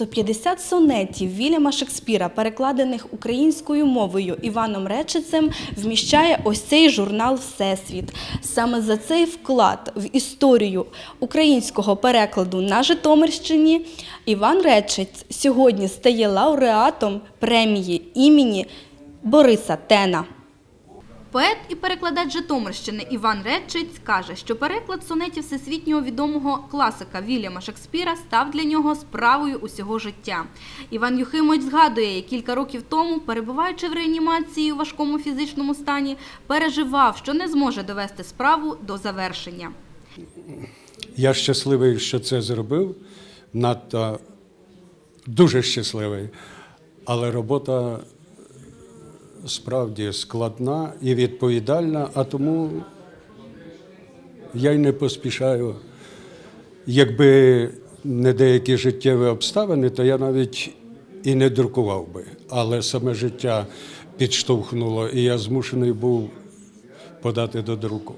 150 сонетів Вільяма Шекспіра, перекладених українською мовою Іваном Речицем, вміщає ось цей журнал Всесвіт. Саме за цей вклад в історію українського перекладу на Житомирщині Іван Речиць сьогодні стає лауреатом премії імені Бориса Тена. Поет і перекладач Житомирщини Іван Редчиць каже, що переклад сонетів всесвітнього відомого класика Вільяма Шекспіра став для нього справою усього життя. Іван Юхимович згадує, кілька років тому, перебуваючи в реанімації у важкому фізичному стані, переживав, що не зможе довести справу до завершення. Я щасливий, що це зробив, надто дуже щасливий. Але робота справді складна і відповідальна, а тому я й не поспішаю. Якби не деякі життєві обставини, то я навіть і не друкував би. Але саме життя підштовхнуло, і я змушений був подати до друку.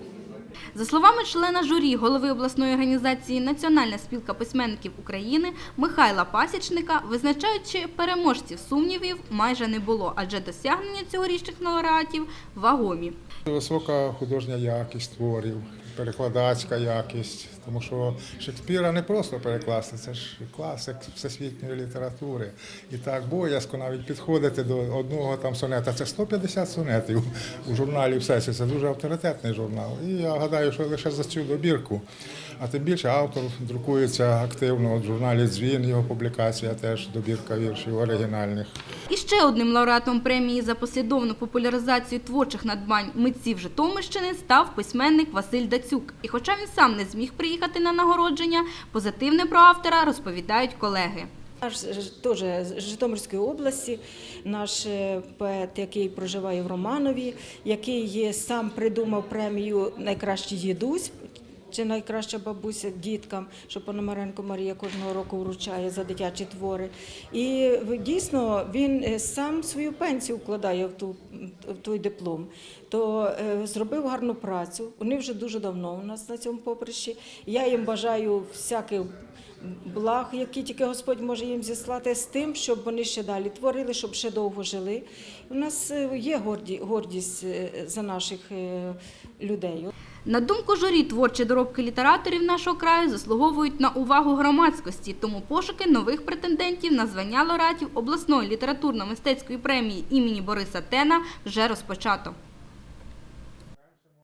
За словами члена журі голови обласної організації Національна спілка письменників України Михайла Пасічника, визначаючи переможців сумнівів, майже не було, адже досягнення цьогорічних лауреатів вагомі. Висока художня якість творів, перекладацька якість, тому що Шекспіра не просто перекласти, це ж класик всесвітньої літератури. І так боязко навіть підходити до одного там сонета. Це 150 сонетів у журналі «Всесвіт». Це дуже авторитетний журнал. І я гадаю, що лише за цю добірку. А тим більше автор друкується активно. От в журналі Дзвін його публікація теж добірка віршів оригінальних. І ще одним лауреатом премії за послідовну популяризацію творчих надбань митців Житомирщини став письменник Василь Дацюк. І хоча він сам не зміг приїхати на нагородження, позитивне про автора розповідають колеги. Наш теж з Житомирської області, наш е, поет, який проживає в Романові, який сам придумав премію Найкращий дідусь. Чи найкраща бабуся діткам, що Пономаренко Марія кожного року вручає за дитячі твори. І дійсно він е, сам свою пенсію вкладає в, ту, в той диплом. То е, зробив гарну працю. Вони вже дуже давно у нас на цьому поприщі. Я їм бажаю всяких благ, які тільки Господь може їм зіслати, з тим, щоб вони ще далі творили, щоб ще довго жили. У нас е, є горді, гордість е, за наших е, людей. На думку журі, творчі доробки літераторів нашого краю заслуговують на увагу громадськості, тому пошуки нових претендентів на звання лауреатів обласної літературно-мистецької премії імені Бориса Тена вже розпочато.